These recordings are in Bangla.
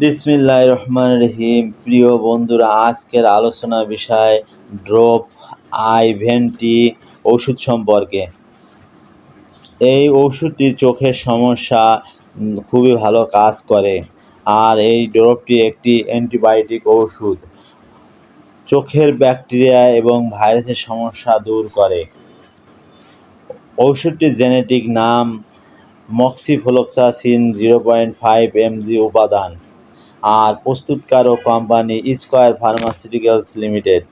বিসমিল্লাহ রহমান রহিম। প্রিয় বন্ধুরা, আজকের আলোচনা বিষয় ড্রপ আইভেন্টি ওষুধ সম্পর্কে। এই ওষুধটির চোখের সমস্যা খুবই ভালো কাজ করে। আর এই ড্রপটি একটি অ্যান্টিবায়োটিক ওষুধ। চোখের ব্যাকটেরিয়া এবং ভাইরাসের সমস্যা দূর করে। ওষুধটির জেনেটিক নাম moxifloxacin zero point five mg উপাদান। আর প্রস্তুতকারক কোম্পানি স্কয়ার ফার্মাসিউটিক্যালস লিমিটেড।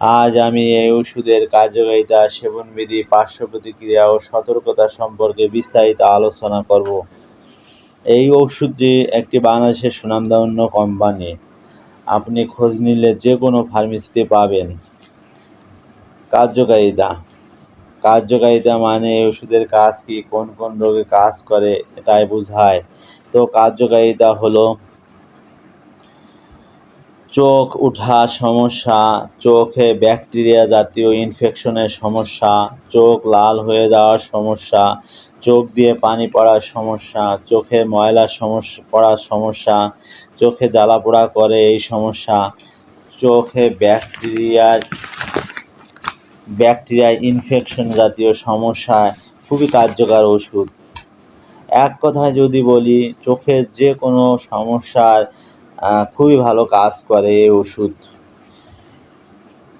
আজ আমি এই ওষুধের কার্যকারিতা, সেবনবিধি পার্শ্ব প্রতিক্রিয়া ও সতর্কতা সম্পর্কে বিস্তারিত আলোচনা করব। এই ওষুধটি একটি বাংলাদেশের সুনামধন্য কোম্পানি। আপনি খোঁজ নিলে যে কোনো ফার্মেসিতে পাবেন। কার্যকারিতা। কার্যকারিতা মানে এই ওষুধের কাজ কি, কোন কোন রোগে কাজ করে, এটাই বোঝায় তো কার্যকারিতা হলো, চোখ উঠা সমস্যা, চোখে ব্যাকটেরিয়া জাতীয় ইনফেকশনের সমস্যা, চোখ লাল হয়ে যাওয়ার সমস্যা, চোখ দিয়ে পানি পড়ার সমস্যা, চোখে ময়লা সমস্যা, পড়ার সমস্যা, চোখে জ্বালা পোড়া করে এই সমস্যা, চোখে ব্যাকটেরিয়ার ব্যাকটেরিয়া ইনফেকশন জাতীয় সমস্যা, খুবই কার্যকর ওষুধ। এক কথায় যদি বলি, চোখের যে কোনো সমস্যার খুবই ভালো কাজ করে এই ওষুধ।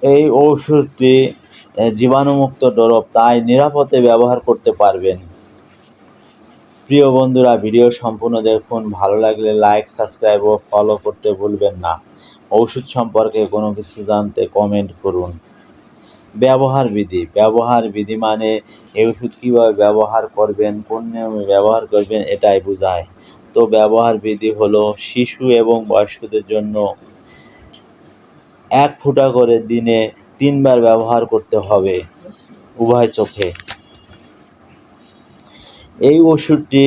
এই ওষুধটি জীবাণুমুক্ত ডরব তাই নিরাপদে ব্যবহার করতে পারবেন। প্রিয় বন্ধুরা, ভিডিও সম্পূর্ণ দেখুন। ভালো লাগলে লাইক সাবস্ক্রাইব ও ফলো করতে ভুলবেন না। ওষুধ সম্পর্কে কোনো কিছু জানতে কমেন্ট করুন। ব্যবহার বিধি। ব্যবহার বিধি মানে এই ওষুধ কীভাবে ব্যবহার করবেন, কোন নিয়মে ব্যবহার করবেন এটাই বোঝায়। তো ব্যবহার বিধি হলো শিশু এবং বয়স্কদের জন্য এক ফুটা করে দিনে তিনবার ব্যবহার করতে হবে উভয় চোখে। এই ওষুধটি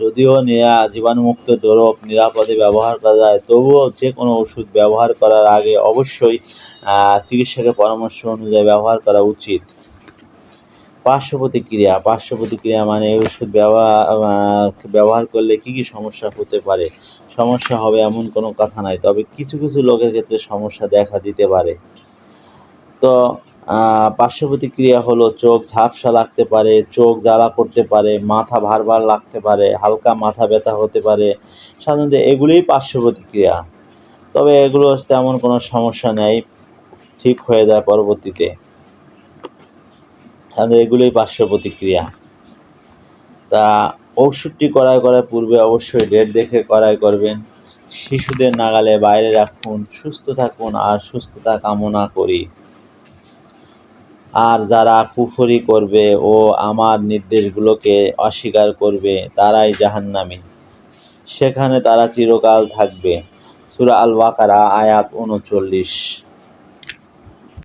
যদিও নেয়া জীবাণুমুক্ত ডোরপ নিরাপদে ব্যবহার করা যায়, তবুও যে কোনো ওষুধ ব্যবহার করার আগে অবশ্যই চিকিৎসকের পরামর্শ অনুযায়ী ব্যবহার করা উচিত। পার্শ্ব প্রতিক্রিয়া পার্শ্ব প্রতিক্রিয়া মানে ওষুধ ব্যবহার ব্যবহার করলে কী কী সমস্যা হতে পারে? সমস্যা হবে এমন কোনো কথা নাই, তবে কিছু কিছু লোকের ক্ষেত্রে সমস্যা দেখা দিতে পারে। তো পার্শ্ব প্রতিক্রিয়া হলো চোখ ঝাপসা লাগতে পারে, চোখ জ্বালা করতে পারে, মাথা ভার ভার লাগতে পারে, হালকা মাথা ব্যথা হতে পারে। সাধারণত এগুলোই পার্শ্ব প্রতিক্রিয়া তবে এগুলো তেমন কোনো সমস্যা নেই, ঠিক হয়ে যায় পরবর্তীতে। সাধারণত এগুলোই পার্শ্ব প্রতিক্রিয়া তা ওষুধটি ক্রয় করার পূর্বে অবশ্যই ডেট দেখে ক্রয় করবেন। শিশুদের নাগালে বাইরে রাখুন, সুস্থ থাকুন আর সুস্থতা কামনা করি। আর যারা কুফরি করবে ও আমার নির্দেশগুলোকে অস্বীকার করবে, তারাই জাহান্নামী। সেখানে তারা চিরকাল থাকবে। সুরা আল বাকারা আয়াত উনচল্লিশ।